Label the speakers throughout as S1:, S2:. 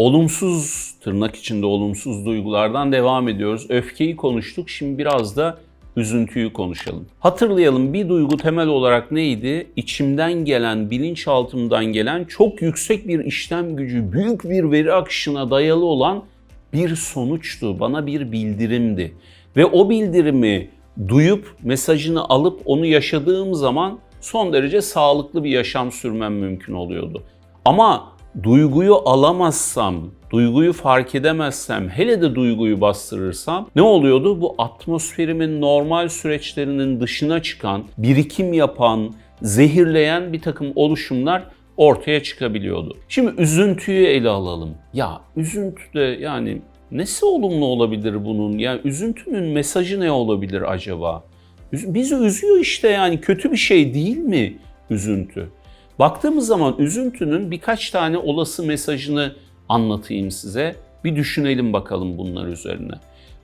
S1: olumsuz, tırnak içinde olumsuz duygulardan devam ediyoruz. Öfkeyi konuştuk, şimdi biraz da üzüntüyü konuşalım. Hatırlayalım bir duygu temel olarak neydi? İçimden gelen, bilinçaltımdan gelen çok yüksek bir işlem gücü, büyük bir veri akışına dayalı olan bir sonuçtu, bana bir bildirimdi. Ve o bildirimi duyup mesajını alıp onu yaşadığım zaman son derece sağlıklı bir yaşam sürmem mümkün oluyordu. Ama duyguyu alamazsam, duyguyu fark edemezsem, hele de duyguyu bastırırsam ne oluyordu? Bu atmosferimin normal süreçlerinin dışına çıkan, birikim yapan, zehirleyen bir takım oluşumlar ortaya çıkabiliyordu. Şimdi üzüntüyü ele alalım. Ya üzüntüde yani nesi olumlu olabilir bunun? Yani üzüntünün mesajı ne olabilir acaba? Bizi üzüyor işte yani kötü bir şey değil mi üzüntü? Baktığımız zaman üzüntünün birkaç tane olası mesajını anlatayım size. Bir düşünelim bakalım bunlar üzerine.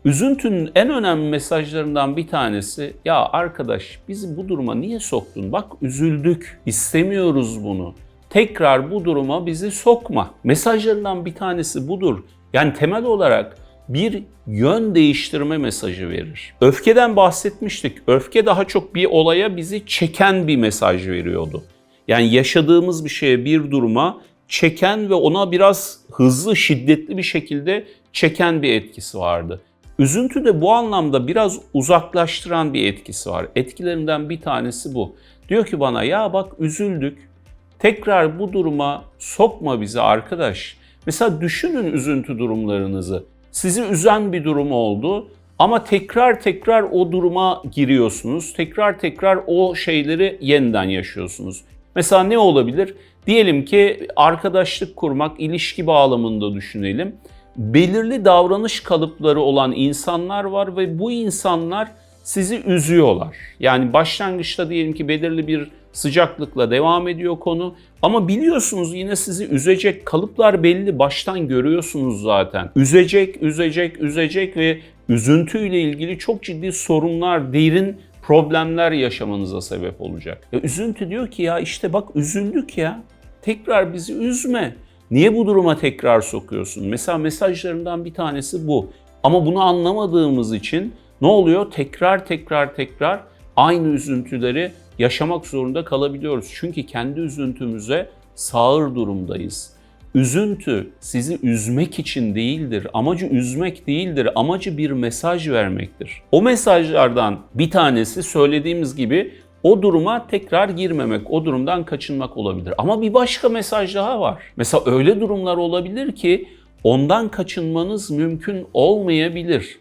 S1: Üzüntünün en önemli mesajlarından bir tanesi ya arkadaş bizi bu duruma niye soktun? Bak üzüldük, istemiyoruz bunu. Tekrar bu duruma bizi sokma. Mesajlarından bir tanesi budur. Yani temel olarak bir yön değiştirme mesajı verir. Öfkeden bahsetmiştik. Öfke daha çok bir olaya bizi çeken bir mesaj veriyordu. Yani yaşadığımız bir şeye, bir duruma çeken ve ona biraz hızlı, şiddetli bir şekilde çeken bir etkisi vardı. Üzüntü de bu anlamda biraz uzaklaştıran bir etkisi var. Etkilerinden bir tanesi bu. Diyor ki bana ya bak üzüldük. Tekrar bu duruma sokma bizi arkadaş. Mesela düşünün üzüntü durumlarınızı. Sizi üzen bir durum oldu ama tekrar tekrar o duruma giriyorsunuz. Tekrar tekrar o şeyleri yeniden yaşıyorsunuz. Mesela ne olabilir? Diyelim ki arkadaşlık kurmak, ilişki bağlamında düşünelim. Belirli davranış kalıpları olan insanlar var ve bu insanlar sizi üzüyorlar. Yani başlangıçta diyelim ki belirli bir sıcaklıkla devam ediyor konu ama biliyorsunuz yine sizi üzecek kalıplar belli baştan görüyorsunuz zaten. Üzecek, üzecek, üzecek ve üzüntüyle ilgili çok ciddi sorunlar, derin problemler yaşamanıza sebep olacak. E, üzüntü diyor ki ya işte bak üzüldük ya. Tekrar bizi üzme. Niye bu duruma tekrar sokuyorsun? Mesela mesajlarından bir tanesi bu. Ama bunu anlamadığımız için ne oluyor? Tekrar tekrar tekrar aynı üzüntüleri yaşamak zorunda kalabiliyoruz. Çünkü kendi üzüntümüze sağır durumdayız. Üzüntü sizi üzmek için değildir. Amacı üzmek değildir. Amacı bir mesaj vermektir. O mesajlardan bir tanesi söylediğimiz gibi o duruma tekrar girmemek, o durumdan kaçınmak olabilir. Ama bir başka mesaj daha var. Mesela öyle durumlar olabilir ki ondan kaçınmanız mümkün olmayabilir.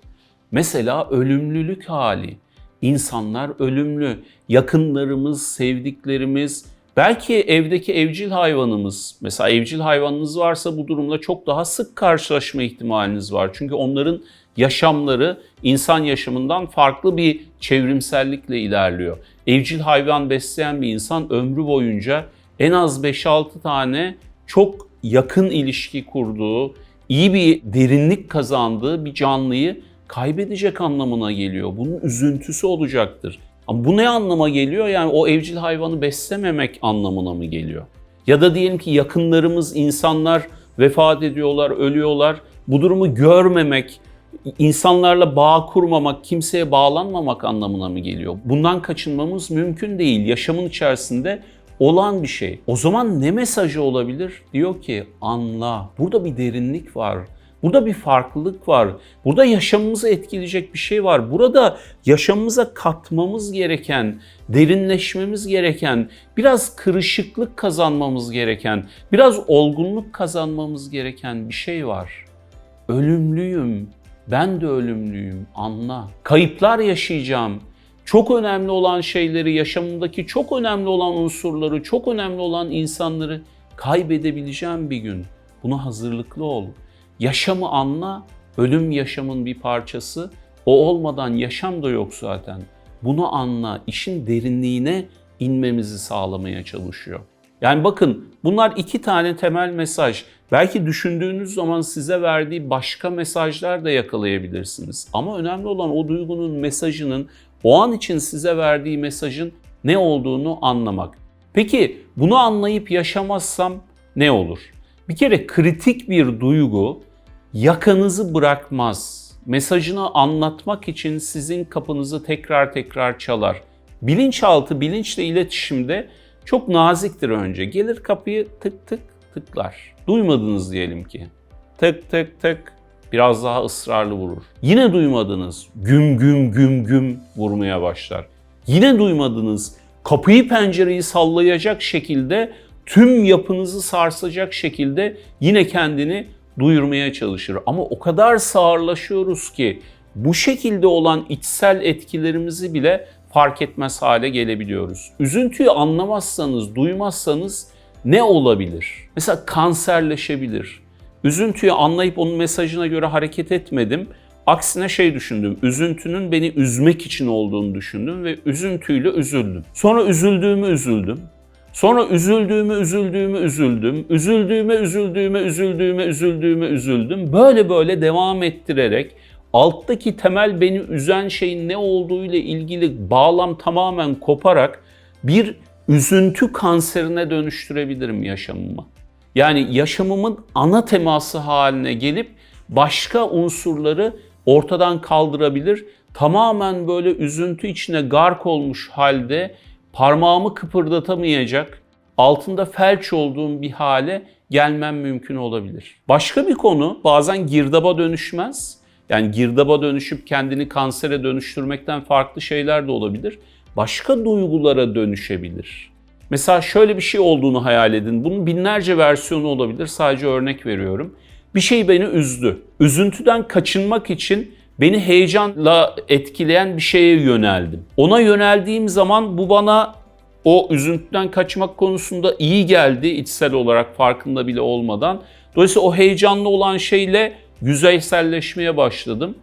S1: Mesela ölümlülük hali. İnsanlar ölümlü. Yakınlarımız, sevdiklerimiz, belki evdeki evcil hayvanımız, mesela evcil hayvanınız varsa bu durumla çok daha sık karşılaşma ihtimaliniz var. Çünkü onların yaşamları insan yaşamından farklı bir çevrimsellikle ilerliyor. Evcil hayvan besleyen bir insan ömrü boyunca en az 5-6 tane çok yakın ilişki kurduğu, iyi bir derinlik kazandığı bir canlıyı kaybedecek anlamına geliyor. Bunun üzüntüsü olacaktır. Ama bu ne anlama geliyor? Yani o evcil hayvanı beslememek anlamına mı geliyor? Ya da diyelim ki yakınlarımız, insanlar vefat ediyorlar, ölüyorlar. Bu durumu görmemek, insanlarla bağ kurmamak, kimseye bağlanmamak anlamına mı geliyor? Bundan kaçınmamız mümkün değil. Yaşamın içerisinde olan bir şey. O zaman ne mesajı olabilir? Diyor ki anla. Burada bir derinlik var. Burada bir farklılık var. Burada yaşamımızı etkileyecek bir şey var. Burada yaşamımıza katmamız gereken, derinleşmemiz gereken, biraz kırışıklık kazanmamız gereken, biraz olgunluk kazanmamız gereken bir şey var. Ölümlüyüm. Ben de ölümlüyüm. Anla. Kayıplar yaşayacağım. Çok önemli olan şeyleri, yaşamımdaki çok önemli olan unsurları, çok önemli olan insanları kaybedebileceğim bir gün. Buna hazırlıklı ol. Yaşamı anla, ölüm yaşamın bir parçası. O olmadan yaşam da yok zaten. Bunu anla, işin derinliğine inmemizi sağlamaya çalışıyor. Yani bakın bunlar iki tane temel mesaj. Belki düşündüğünüz zaman size verdiği başka mesajlar da yakalayabilirsiniz. Ama önemli olan o duygunun mesajının o an için size verdiği mesajın ne olduğunu anlamak. Peki bunu anlayıp yaşamazsam ne olur? Bir kere kritik bir duygu yakanızı bırakmaz. Mesajını anlatmak için sizin kapınızı tekrar tekrar çalar. Bilinçaltı bilinçle iletişimde çok naziktir önce. Gelir kapıyı tık tık tıklar. Duymadınız diyelim ki. Tık tık tık biraz daha ısrarlı vurur. Yine duymadınız. Güm güm güm güm vurmaya başlar. Yine duymadınız. Kapıyı pencereyi sallayacak şekilde tüm yapınızı sarsacak şekilde yine kendini duyurmaya çalışır. Ama o kadar sağırlaşıyoruz ki bu şekilde olan içsel etkilerimizi bile fark etmez hale gelebiliyoruz. Üzüntüyü anlamazsanız, duymazsanız ne olabilir? Mesela kanserleşebilir. Üzüntüyü anlayıp onun mesajına göre hareket etmedim. Aksine şey düşündüm. Üzüntünün beni üzmek için olduğunu düşündüm ve üzüntüyle üzüldüm. Sonra üzüldüğümü üzüldüm. Sonra üzüldüğümü üzüldüğümü üzüldüm. Üzüldüğüme üzüldüğüme üzüldüğüme üzüldüğüme üzüldüm. Böyle böyle devam ettirerek alttaki temel beni üzen şeyin ne olduğu ile ilgili bağlam tamamen koparak bir üzüntü kanserine dönüştürebilirim yaşamımı. Yani yaşamımın ana teması haline gelip başka unsurları ortadan kaldırabilir. Tamamen böyle üzüntü içine gark olmuş halde parmağımı kıpırdatamayacak, altında felç olduğum bir hale gelmem mümkün olabilir. Başka bir konu bazen girdaba dönüşmez. Yani girdaba dönüşüp kendini kansere dönüştürmekten farklı şeyler de olabilir. Başka duygulara dönüşebilir. Mesela şöyle bir şey olduğunu hayal edin. Bunun binlerce versiyonu olabilir. Sadece örnek veriyorum. Bir şey beni üzdü. Üzüntüden kaçınmak için beni heyecanla etkileyen bir şeye yöneldim. Ona yöneldiğim zaman bu bana o üzüntüden kaçmak konusunda iyi geldi içsel olarak farkında bile olmadan. Dolayısıyla o heyecanlı olan şeyle yüzeyselleşmeye başladım.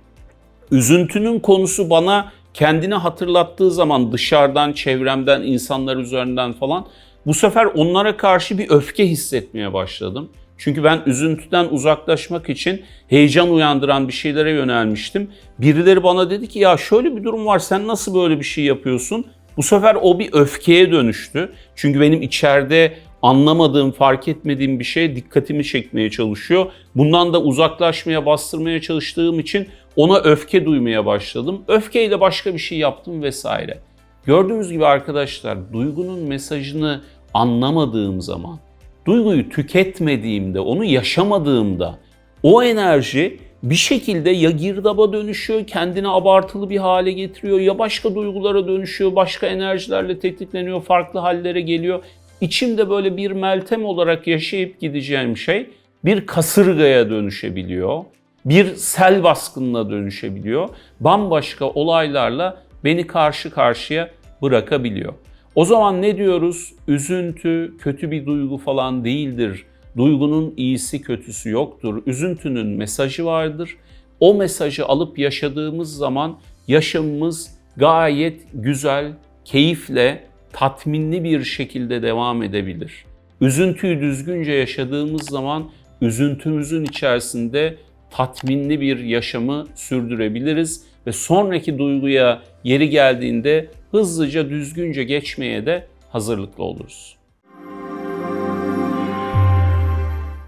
S1: Üzüntünün konusu bana kendini hatırlattığı zaman dışarıdan, çevremden, insanlar üzerinden falan bu sefer onlara karşı bir öfke hissetmeye başladım. Çünkü ben üzüntüden uzaklaşmak için heyecan uyandıran bir şeylere yönelmiştim. Birileri bana dedi ki ya şöyle bir durum var sen nasıl böyle bir şey yapıyorsun? Bu sefer o bir öfkeye dönüştü. Çünkü benim içeride anlamadığım, fark etmediğim bir şey dikkatimi çekmeye çalışıyor. Bundan da uzaklaşmaya, bastırmaya çalıştığım için ona öfke duymaya başladım. Öfkeyle başka bir şey yaptım vesaire. Gördüğünüz gibi arkadaşlar duygunun mesajını anlamadığım zaman, duyguyu tüketmediğimde, onu yaşamadığımda o enerji bir şekilde ya girdaba dönüşüyor, kendini abartılı bir hale getiriyor ya başka duygulara dönüşüyor, başka enerjilerle tetikleniyor, farklı hallere geliyor. İçimde böyle bir meltem olarak yaşayıp gideceğim şey bir kasırgaya dönüşebiliyor. Bir sel baskınına dönüşebiliyor. Bambaşka olaylarla beni karşı karşıya bırakabiliyor. O zaman ne diyoruz? Üzüntü kötü bir duygu falan değildir. Duygunun iyisi kötüsü yoktur. Üzüntünün mesajı vardır. O mesajı alıp yaşadığımız zaman yaşamımız gayet güzel, keyifle, tatminli bir şekilde devam edebilir. Üzüntüyü düzgünce yaşadığımız zaman üzüntümüzün içerisinde tatminli bir yaşamı sürdürebiliriz ve sonraki duyguya yeri geldiğinde hızlıca düzgünce geçmeye de hazırlıklı oluruz.